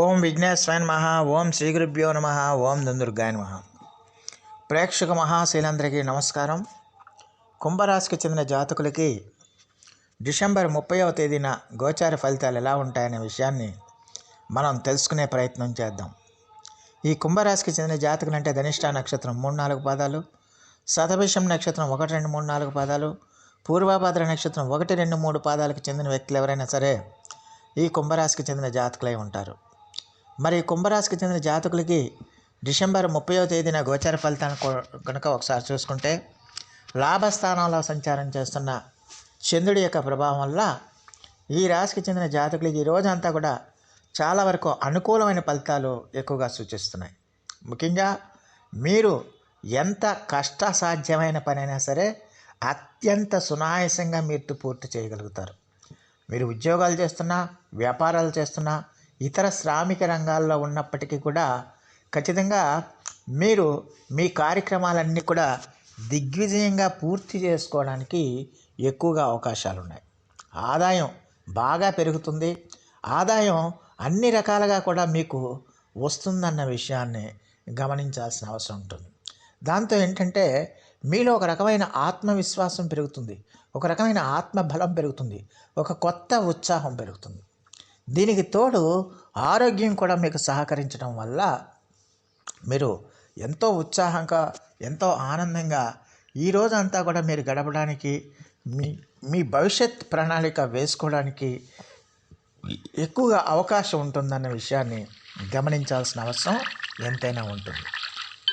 ఓం విఘ్నేశ్వరాయ నమ ఓం శ్రీ గురుభ్యో నమ ఓం దుందుర్గాయ నమ. ప్రేక్షక మహాశీలందరికీ నమస్కారం. కుంభరాశికి చెందిన జాతకులకి డిసెంబర్ ముప్పైవ తేదీన గోచార ఫలితాలు ఎలా ఉంటాయనే విషయాన్ని మనం తెలుసుకునే ప్రయత్నం చేద్దాం. ఈ కుంభరాశికి చెందిన జాతకులు అంటే ధనిష్ట నక్షత్రం మూడు నాలుగు పాదాలు శతభిషం నక్షత్రం ఒకటి రెండు మూడు నాలుగు పాదాలు పూర్వాభద్ర నక్షత్రం ఒకటి రెండు మూడు పాదాలకు చెందిన వ్యక్తులు ఎవరైనా సరే ఈ కుంభరాశికి చెందిన జాతకులై ఉంటారు. మరి కుంభరాశికి చెందిన జాతకులకి డిసెంబర్ ముప్పయో తేదీన గోచర ఫలితాన్ని కనుక ఒకసారి చూసుకుంటే లాభస్థానంలో సంచారం చేస్తున్న చంద్రుడి యొక్క ప్రభావం వల్ల ఈ రాశికి చెందిన జాతకులకి ఈ రోజంతా కూడా చాలా వరకు అనుకూలమైన ఫలితాలు ఎక్కువగా సూచిస్తున్నాయి. ముఖ్యంగా మీరు ఎంత కష్టసాధ్యమైన పనైనా సరే అత్యంత సునాయాసంగా మీరు పూర్తి చేయగలుగుతారు. మీరు ఉద్యోగాలు చేస్తున్నా వ్యాపారాలు చేస్తున్నా ఇతర శ్రామిక రంగాల్లో ఉన్నప్పటికీ కూడా ఖచ్చితంగా మీరు మీ కార్యక్రమాలన్నీ కూడా దిగ్విజయంగా పూర్తి చేసుకోవడానికి ఎక్కువగా అవకాశాలు ఉన్నాయి ఆదాయం బాగా పెరుగుతుంది. ఆదాయం అన్ని రకాలుగా కూడా మీకు వస్తుందన్న విషయాన్ని గమనించాల్సిన అవసరం ఉంటుంది. దాంతో ఏంటంటే మీలో ఒక రకమైన ఆత్మవిశ్వాసం పెరుగుతుంది. ఒక రకమైన ఆత్మబలం పెరుగుతుంది. ఒక కొత్త ఉత్సాహం పెరుగుతుంది. దీనికి తోడు ఆరోగ్యం కూడా మీకు సహకరించడం వల్ల మీరు ఎంతో ఉత్సాహంగా ఎంతో ఆనందంగా ఈ రోజంతా కూడా మీరు గడపడానికి మీ మీ భవిష్యత్ ప్రణాళిక వేసుకోవడానికి ఎక్కువగా అవకాశం ఉంటుందన్న విషయాన్ని గమనించాల్సిన అవసరం ఎంతైనా ఉంటుంది.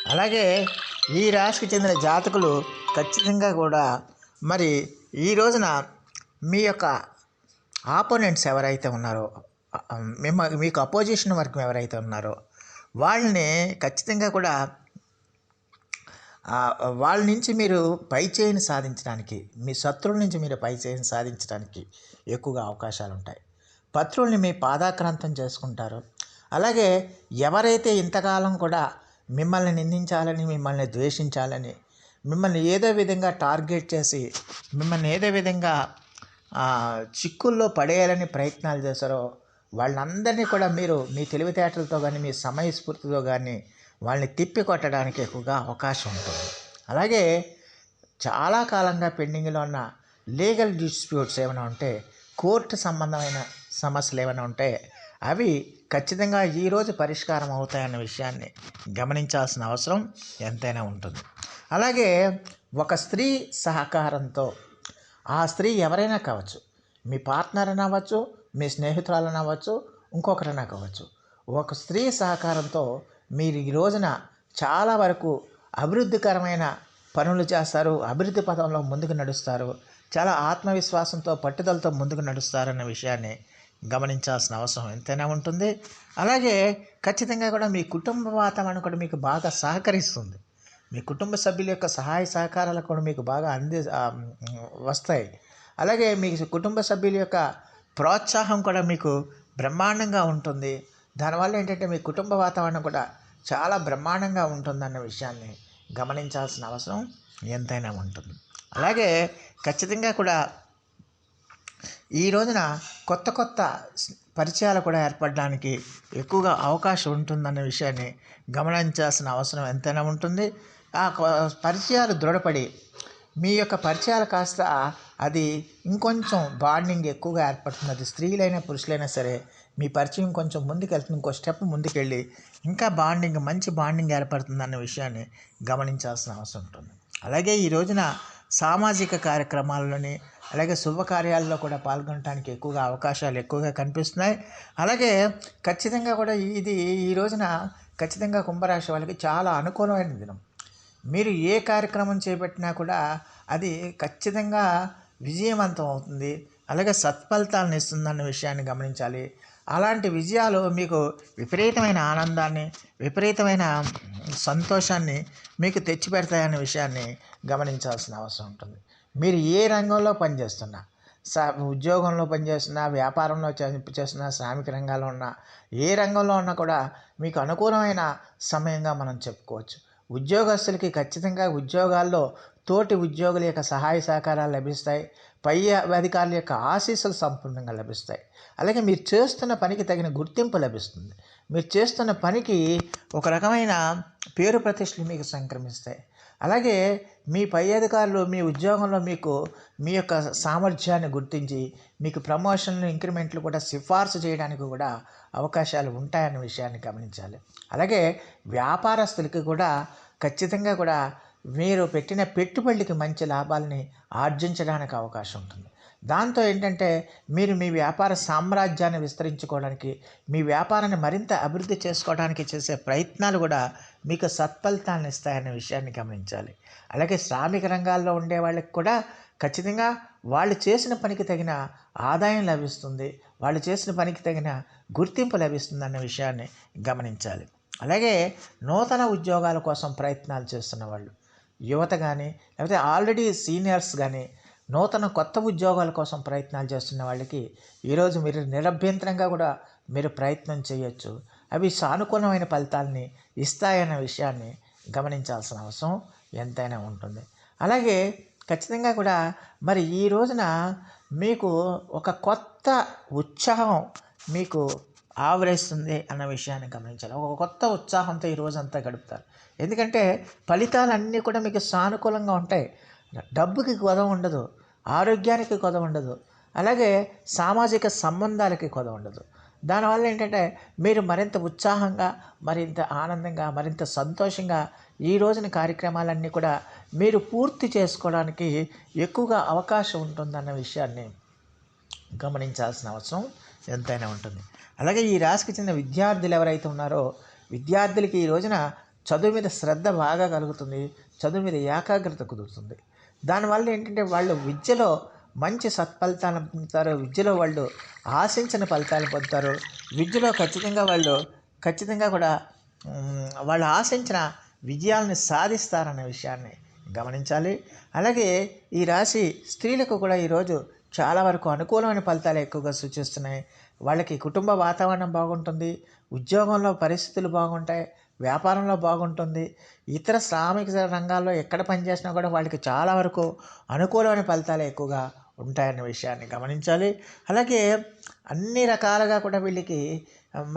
అలాగే ఈ రాశికి చెందిన జాతకులు ఖచ్చితంగా కూడా మరి ఈ రోజున మీ యొక్క ఆపోనెంట్స్ ఎవరైతే ఉన్నారో మిమ్మల్ని మిమ్మ మీకు అపోజిషన్ వర్గం ఎవరైతే ఉన్నారో వాళ్ళని ఖచ్చితంగా కూడా వాళ్ళ నుంచి మీరు పై చేయిని సాధించడానికి మీ శత్రువుల నుంచి మీరు పై చేయిని సాధించడానికి ఎక్కువగా అవకాశాలు ఉంటాయి. పత్రుల్ని మీ పాదాక్రాంతం చేసుకుంటారు. అలాగే ఎవరైతే ఇంతకాలం కూడా మిమ్మల్ని నిందించాలని మిమ్మల్ని ద్వేషించాలని మిమ్మల్ని ఏదో విధంగా టార్గెట్ చేసి మిమ్మల్ని ఏదో విధంగా చిక్కుల్లో పడేయాలని ప్రయత్నాలు చేశారో వాళ్ళందరినీ కూడా మీరు మీ తెలివితేటలతో కానీ మీ సమయస్ఫూర్తితో కానీ వాళ్ళని తిప్పి కొట్టడానికి ఎక్కువగా అవకాశం ఉంటుంది. అలాగే చాలా కాలంగా పెండింగ్లో ఉన్న లీగల్ డిస్ప్యూట్స్ ఏమైనా ఉంటే కోర్టు సంబంధమైన సమస్యలు ఏమైనా ఉంటే అవి ఖచ్చితంగా ఈరోజు పరిష్కారం అవుతాయన్న విషయాన్ని గమనించాల్సిన అవసరం ఎంతైనా ఉంటుంది. అలాగే ఒక స్త్రీ సహకారంతో ఆ స్త్రీ ఎవరైనా కావచ్చు. మీ పార్ట్నర్ అనవచ్చు మీ స్నేహితురాలని అవ్వచ్చు ఇంకొకరైనా కావచ్చు. ఒక స్త్రీ సహకారంతో మీరు ఈ రోజున చాలా వరకు అభివృద్ధికరమైన పనులు చేస్తారు అభివృద్ధి పదంలో ముందుకు నడుస్తారు చాలా ఆత్మవిశ్వాసంతో పట్టుదలతో ముందుకు నడుస్తారన్న విషయాన్ని గమనించాల్సిన అవసరం ఎంతైనా ఉంటుంది. అలాగే ఖచ్చితంగా కూడా మీ కుటుంబ వాతావరణం కూడా మీకు బాగా సహకరిస్తుంది. మీ కుటుంబ సభ్యుల యొక్క సహాయ సహకారాలు కూడా మీకు బాగా అంది వస్తాయి. అలాగే మీ కుటుంబ సభ్యుల యొక్క ప్రోత్సాహం కూడా మీకు బ్రహ్మాండంగా ఉంటుంది. దానివల్ల ఏంటంటే మీ కుటుంబ వాతావరణం కూడా చాలా బ్రహ్మాండంగా ఉంటుందన్న విషయాన్ని గమనించాల్సిన అవసరం ఎంతైనా ఉంటుంది. అలాగే ఖచ్చితంగా కూడా ఈ రోజున కొత్త కొత్త పరిచయాలు కూడా ఏర్పడడానికి ఎక్కువగా అవకాశం ఉంటుందన్న విషయాన్ని గమనించాల్సిన అవసరం ఎంతైనా ఉంటుంది. ఆ పరిచయాలు దృఢపడి మీ యొక్క పరిచయాలు కాస్త అది ఇంకొంచెం బాండింగ్ ఎక్కువగా ఏర్పడుతుంది. అది స్త్రీలైనా పురుషులైనా సరే మీ పరిచయం కొంచెం ముందుకెళ్తుంది. ఇంకో స్టెప్ ముందుకెళ్ళి ఇంకా బాండింగ్ మంచి బాండింగ్ ఏర్పడుతుంది అన్న విషయాన్ని గమనించాల్సిన అవసరం ఉంటుంది. అలాగే ఈ రోజున సామాజిక కార్యక్రమాల్లోని అలాగే శుభకార్యాల్లో కూడా పాల్గొనడానికి ఎక్కువగా అవకాశాలు ఎక్కువగా కనిపిస్తున్నాయి. అలాగే ఖచ్చితంగా కూడా ఇది ఈ రోజున ఖచ్చితంగా కుంభరాశి వాళ్ళకి చాలా అనుకూలమైన దినం. మీరు ఏ కార్యక్రమం చేపట్టినా కూడా అది ఖచ్చితంగా విజయవంతం అవుతుంది. అలాగే సత్ఫలితాలను ఇస్తుందన్న విషయాన్ని గమనించాలి. అలాంటి విజయాలు మీకు విపరీతమైన ఆనందాన్ని విపరీతమైన సంతోషాన్ని మీకు తెచ్చిపెడతాయన్న విషయాన్ని గమనించాల్సిన అవసరం ఉంటుంది. మీరు ఏ రంగంలో పనిచేస్తున్నా సా ఉద్యోగంలో పనిచేస్తున్నా వ్యాపారంలో చేస్తున్నా శ్రామిక రంగాల్లో ఉన్నా ఏ రంగంలో ఉన్నా కూడా మీకు అనుకూలమైన సమయంగా మనం చెప్పుకోవచ్చు. ఉద్యోగస్తులకి ఖచ్చితంగా ఉద్యోగాల్లో తోటి ఉద్యోగుల యొక్క సహాయ సహకారాలు లభిస్తాయి. పై అధికారుల యొక్క ఆశీస్సులు సంపూర్ణంగా లభిస్తాయి. అలాగే మీరు చేస్తున్న పనికి తగిన గుర్తింపు లభిస్తుంది. మీరు చేస్తున్న పనికి ఒక రకమైన పేరు ప్రతిష్టలు మీకు సంక్రమిస్తాయి. అలాగే మీ పై అధికారులు మీ ఉద్యోగంలో మీకు మీ యొక్క సామర్థ్యాన్ని గుర్తించి మీకు ప్రమోషన్లు ఇంక్రిమెంట్లు కూడా సిఫార్సు చేయడానికి కూడా అవకాశాలు ఉంటాయన్న విషయాన్ని గమనించాలి. అలాగే వ్యాపారస్తులకి కూడా ఖచ్చితంగా కూడా మీరు పెట్టిన పెట్టుబడికి మంచి లాభాలని ఆర్జించడానికి అవకాశం ఉంటుంది. దాంతో ఏంటంటే మీరు మీ వ్యాపార సామ్రాజ్యాన్ని విస్తరించుకోవడానికి మీ వ్యాపారాన్ని మరింత అభివృద్ధి చేసుకోవడానికి చేసే ప్రయత్నాలు కూడా మీకు సత్ఫలితాలను ఇస్తాయనే విషయాన్ని గమనించాలి. అలాగే శ్రామిక రంగాల్లో ఉండే వాళ్ళకి కూడా ఖచ్చితంగా వాళ్ళు చేసిన పనికి తగిన ఆదాయం లభిస్తుంది వాళ్ళు చేసిన పనికి తగిన గుర్తింపు లభిస్తుంది అన్న విషయాన్ని గమనించాలి. అలాగే నూతన ఉద్యోగాల కోసం ప్రయత్నాలు చేస్తున్న వాళ్ళు యువత కానీ లేకపోతే ఆల్రెడీ సీనియర్స్ కానీ నూతన కొత్త ఉద్యోగాల కోసం ప్రయత్నాలు చేస్తున్న వాళ్ళకి ఈరోజు మీరు నిరభ్యంతరంగా కూడా మీరు ప్రయత్నం చేయొచ్చు. అవి సానుకూలమైన ఫలితాలని ఇస్తాయన్న విషయాన్ని గమనించాల్సిన అవసరం ఎంతైనా ఉంటుంది. అలాగే ఖచ్చితంగా కూడా మరి ఈ రోజున మీకు ఒక కొత్త ఉత్సాహం మీకు ఆవరేస్తుంది అన్న విషయాన్ని గమనించాలి. ఒక కొత్త ఉత్సాహంతో ఈ రోజంతా గడుపుతారు. ఎందుకంటే ఫలితాలన్నీ కూడా మీకు సానుకూలంగా ఉంటాయి. డబ్బుకి కొద ఉండదు ఆరోగ్యానికి కొద ఉండదు అలాగే సామాజిక సంబంధాలకి కొద ఉండదు. దానివల్ల ఏంటంటే మీరు మరింత ఉత్సాహంగా మరింత ఆనందంగా మరింత సంతోషంగా ఈ రోజున కార్యక్రమాలన్నీ కూడా మీరు పూర్తి చేసుకోవడానికి ఎక్కువగా అవకాశం ఉంటుందన్న విషయాన్ని గమనించాల్సిన అవసరం ఎంతైనా ఉంటుంది. అలాగే ఈ రాశికి చెందిన విద్యార్థులు ఎవరైతే ఉన్నారో విద్యార్థులకి ఈ రోజున చదువు మీద శ్రద్ధ బాగా కలుగుతుంది చదువు మీద ఏకాగ్రత కుదురుతుంది. దానివల్ల ఏంటంటే వాళ్ళు విద్యలో మంచి సత్ఫలితాలను పొందుతారు విద్యలో వాళ్ళు ఆశించిన ఫలితాలు పొందుతారు. విద్యలో ఖచ్చితంగా వాళ్ళు ఖచ్చితంగా కూడా వాళ్ళు ఆశించిన విజయాలను సాధిస్తారనే విషయాన్ని గమనించాలి. అలాగే ఈ రాశి స్త్రీలకు కూడా ఈరోజు చాలా వరకు అనుకూలమైన ఫలితాలు ఎక్కువగా సూచిస్తున్నాయి. వాళ్ళకి కుటుంబ వాతావరణం బాగుంటుంది ఉద్యోగంలో పరిస్థితులు బాగుంటాయి వ్యాపారంలో బాగుంటుంది. ఇతర శ్రామిక రంగాల్లో ఎక్కడ పనిచేసినా కూడా వాళ్ళకి చాలా వరకు అనుకూలమైన ఫలితాలు ఎక్కువగా ఉంటాయన్న విషయాన్ని గమనించాలి. అలాగే అన్ని రకాలుగా కూడా వీళ్ళకి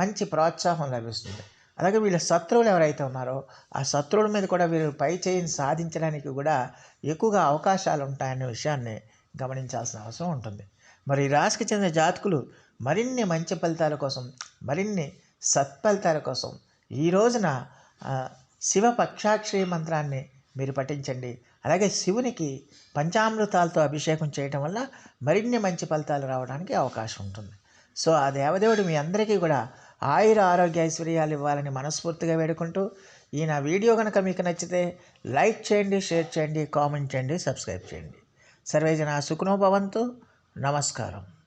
మంచి ప్రోత్సాహం లభిస్తుంది. అలాగే వీళ్ళ శత్రువులు ఎవరైతే ఉన్నారో ఆ శత్రువుల మీద కూడా వీళ్ళు పై చేయిని సాధించడానికి కూడా ఎక్కువగా అవకాశాలు ఉంటాయనే విషయాన్ని గమనించాల్సిన అవసరం ఉంటుంది. మరి రాశికి చెందిన జాతకులు మరిన్ని మంచి ఫలితాల కోసం మరిన్ని సత్ఫలితాల కోసం ఈ రోజున శివ పక్షాక్షరి మంత్రాన్ని మీరు పఠించండి. అలాగే శివునికి పంచామృతాలతో అభిషేకం చేయటం వల్ల మరిన్ని మంచి ఫలితాలు రావడానికి అవకాశం ఉంటుంది. సో ఆ దేవదేవుడు మీ అందరికీ కూడా ఆయుర ఆరోగ్య ఐశ్వర్యాలు ఇవ్వాలని మనస్ఫూర్తిగా వేడుకుంటూ ఈ నా వీడియో కనుక మీకు నచ్చితే లైక్ చేయండి షేర్ చేయండి కామెంట్ చేయండి సబ్స్క్రైబ్ చేయండి. సర్వేజన సుఖనో భవంతు. నమస్కారం.